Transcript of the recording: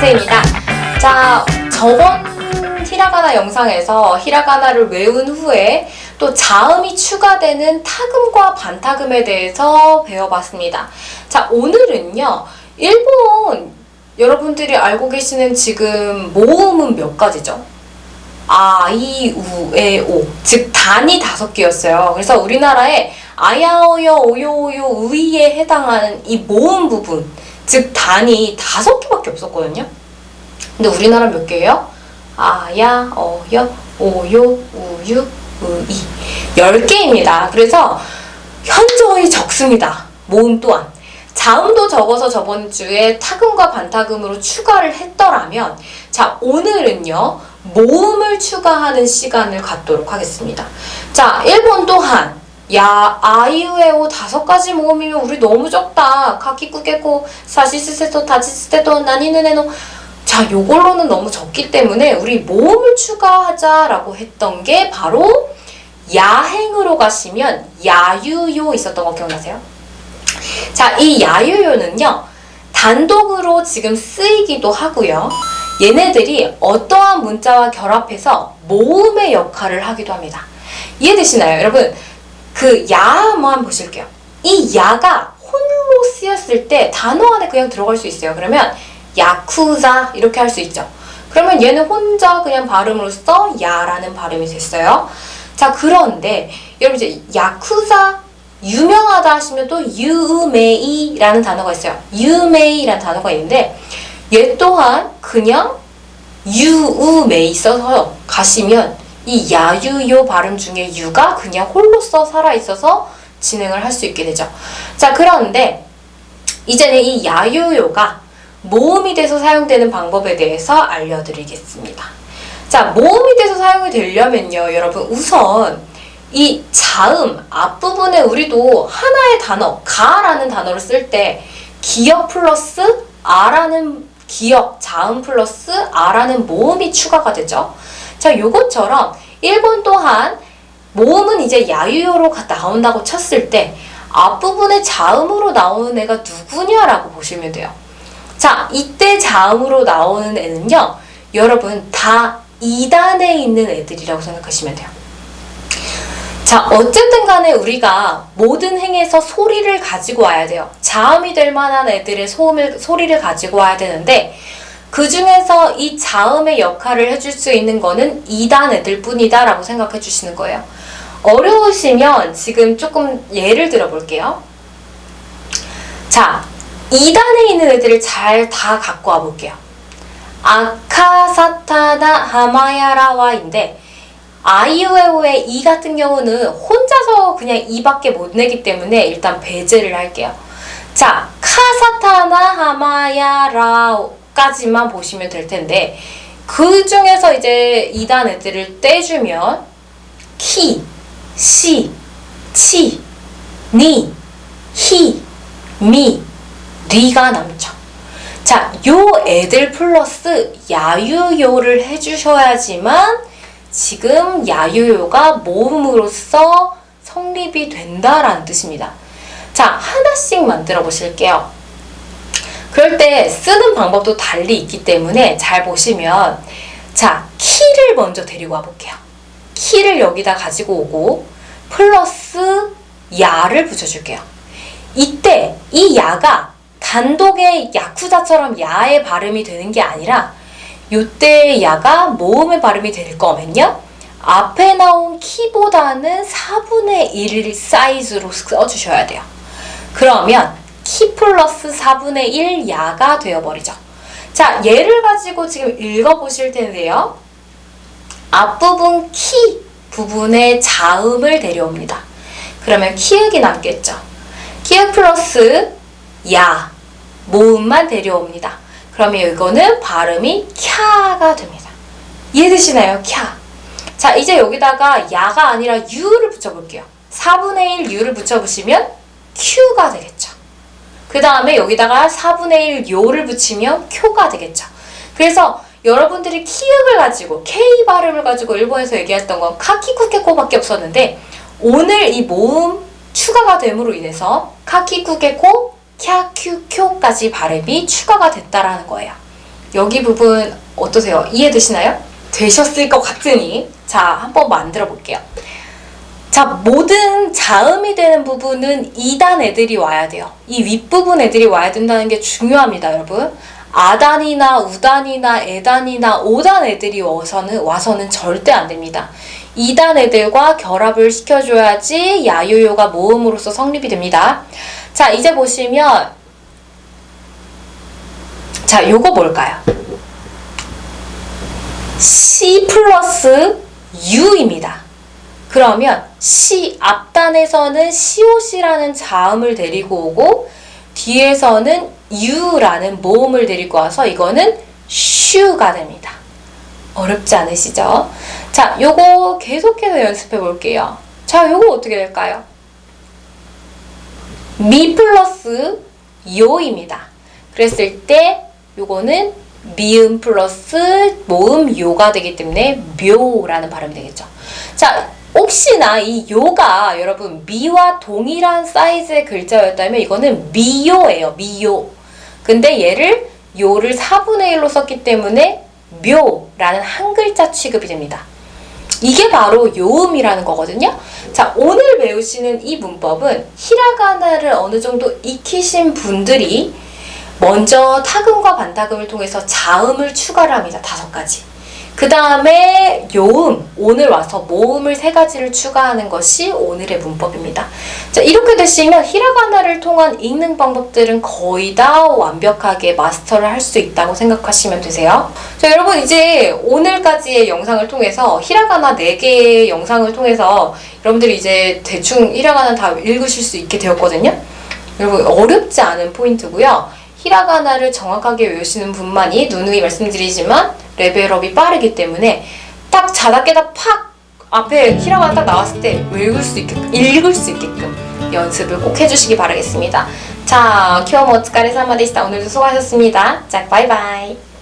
선생입니다. 자, 저번 히라가나 영상에서 히라가나를 외운 후에 또 자음이 추가되는 타금과 반타금에 대해서 배워봤습니다. 자, 오늘은요, 일본 여러분들이 알고 계시는 지금 모음은 몇 가지죠? 아, 이, 우, 에, 오. 즉, 단이 다섯 개였어요. 그래서 우리나라에 아야오요, 오요오요, 우이에 해당하는 이 모음 부분, 즉, 단이 다섯 개밖에 없었거든요. 근데 우리나라 몇 개예요? 아야, 어여, 오요, 우유, 우이. 열 개입니다. 그래서 현저히 적습니다. 모음 또한. 자음도 적어서 저번 주에 타금과 반타금으로 추가를 했더라면, 자, 오늘은요, 모음을 추가하는 시간을 갖도록 하겠습니다. 자, 1번 또한, 야, 아이유에오 다섯 가지 모음이면 우리 너무 적다. 카키쿠게코, 사시스세토, 다치스테토, 나니느네노. 자, 요걸로는 너무 적기 때문에 우리 모음을 추가하자라고 했던 게 바로 야행으로 가시면 야유요 있었던 거 기억나세요? 자, 이 야유요는요, 단독으로 지금 쓰이기도 하고요. 얘네들이 어떠한 문자와 결합해서 모음의 역할을 하기도 합니다. 이해되시나요? 여러분, 그야 한번 보실게요. 이 야가 홀로 쓰였을 때 단어 안에 그냥 들어갈 수 있어요. 그러면 야쿠자 이렇게 할 수 있죠. 그러면 얘는 혼자 그냥 발음으로써 야라는 발음이 됐어요. 자, 그런데 여러분 이제 야쿠자 유명하다 하시면 또 유메이라는 단어가 있어요. 유메이라는 단어가 있는데 얘 또한 그냥 유우메이 써서 가시면 이 야유요 발음 중에 유가 그냥 홀로써 살아 있어서 진행을 할 수 있게 되죠. 자, 그런데 이제는 이 야유요가 모음이 돼서 사용되는 방법에 대해서 알려드리겠습니다. 자, 모음이 돼서 사용이 되려면요, 여러분 우선 이 자음 앞부분에 우리도 하나의 단어 가라는 단어를 쓸 때 기역 플러스 아라는 기역 자음 플러스 아라는 모음이 추가가 되죠. 자, 요것처럼 1번 또한 모음은 이제 야유요로 나온다고 쳤을 때 앞부분에 자음으로 나오는 애가 누구냐라고 보시면 돼요. 자, 이때 자음으로 나오는 애는요. 여러분 다 2단에 있는 애들이라고 생각하시면 돼요. 자, 어쨌든 간에 우리가 모든 행에서 소리를 가지고 와야 돼요. 자음이 될 만한 애들의 소음을, 소리를 가지고 와야 되는데, 그 중에서 이 자음의 역할을 해줄 수 있는 거는 2단 애들 뿐이다 라고 생각해 주시는 거예요. 어려우시면 지금 조금 예를 들어 볼게요. 자, 2단에 있는 애들을 잘 다 갖고 와 볼게요. 아카사타나 하마야라와인데, 아이오에오의 이 같은 경우는 혼자서 그냥 이밖에 못 내기 때문에 일단 배제를 할게요. 자, 카사타나 하마야라 까지만 보시면 될 텐데 그 중에서 이제 2단 애들을 떼주면 키, 시, 치, 니, 히, 미, 리가 남죠. 자, 요 애들 플러스 야유요를 해주셔야지만 지금 야유요가 모음으로써 성립이 된다라는 뜻입니다. 자, 하나씩 만들어 보실게요. 그럴 때 쓰는 방법도 달리 있기 때문에 잘 보시면 자, 키를 먼저 데리고 와 볼게요. 키를 여기다 가지고 오고 플러스 야를 붙여줄게요. 이때 이 야가 단독의 야쿠자처럼 야의 발음이 되는 게 아니라 요때 야가 모음의 발음이 될 거면요. 앞에 나온 키보다는 4분의 1 사이즈로 써주셔야 돼요. 그러면 키 플러스 4분의 1 야가 되어버리죠. 자, 얘를 가지고 지금 읽어보실 텐데요. 앞부분 키 부분에 자음을 데려옵니다. 그러면 키읔이 남겠죠. 키읔 플러스 야 모음만 데려옵니다. 그러면 이거는 발음이 캬가 됩니다. 이해되시나요? 캬. 자, 이제 여기다가 야가 아니라 유를 붙여볼게요. 4분의 1 유를 붙여보시면 큐가 되겠죠. 그 다음에 여기다가 4분의 1 요를 붙이면 쿄가 되겠죠. 그래서 여러분들이 키읔을 가지고 K 발음을 가지고 일본에서 얘기했던 건 카키쿠케코밖에 없었는데 오늘 이 모음 추가가 됨으로 인해서 카키쿠케코, 캬큐쿄까지 발음이 추가가 됐다라는 거예요. 여기 부분 어떠세요? 이해되시나요? 되셨을 것 같으니 자 한번 만들어 볼게요. 자 모든 자음이 되는 부분은 2단 애들이 와야 돼요. 이 윗부분 애들이 와야 된다는 게 중요합니다, 여러분. 아단이나 우단이나 에단이나 5단 애들이 와서는 와서는 절대 안 됩니다. 2단 애들과 결합을 시켜줘야지 야요요가 모음으로서 성립이 됩니다. 자 이제 보시면 자 요거 뭘까요? C 플러스 U입니다. 그러면 C 앞단에서는 COC라는 자음을 데리고 오고 뒤에서는 U라는 모음을 데리고 와서 이거는 슈가 됩니다. 어렵지 않으시죠? 자, 요거 계속해서 연습해 볼게요. 자, 요거 어떻게 될까요? 미 플러스 요입니다. 그랬을 때 요거는 미음 플러스 모음 요가 되기 때문에 묘라는 발음이 되겠죠. 자, 혹시나 이 요가 여러분 미와 동일한 사이즈의 글자였다면 이거는 미요예요. 미요. 근데 얘를 요를 4분의 1로 썼기 때문에 묘라는 한 글자 취급이 됩니다. 이게 바로 요음이라는 거거든요. 자, 오늘 배우시는 이 문법은 히라가나를 어느 정도 익히신 분들이 먼저 타금과 반타금을 통해서 자음을 추가를 합니다. 다섯 가지. 그 다음에 요음, 오늘 와서 모음을 세 가지를 추가하는 것이 오늘의 문법입니다. 자, 이렇게 되시면 히라가나를 통한 읽는 방법들은 거의 다 완벽하게 마스터를 할 수 있다고 생각하시면 되세요. 자, 여러분 이제 오늘까지의 영상을 통해서 히라가나 4개의 영상을 통해서 여러분들이 이제 대충 히라가나 다 읽으실 수 있게 되었거든요. 여러분 어렵지 않은 포인트고요. 히라가나를 정확하게 외우시는 분만이 누누이 말씀드리지만 레벨업이 빠르기 때문에 딱 자다 깨다 팍 앞에 히라가나 딱 나왔을 때 읽을 수 있게끔 읽을 수 있게끔 연습을 꼭 해주시기 바라겠습니다. 자, 키워모 오츠카레 사마 데시타 오늘도 수고하셨습니다. 자, 바이바이.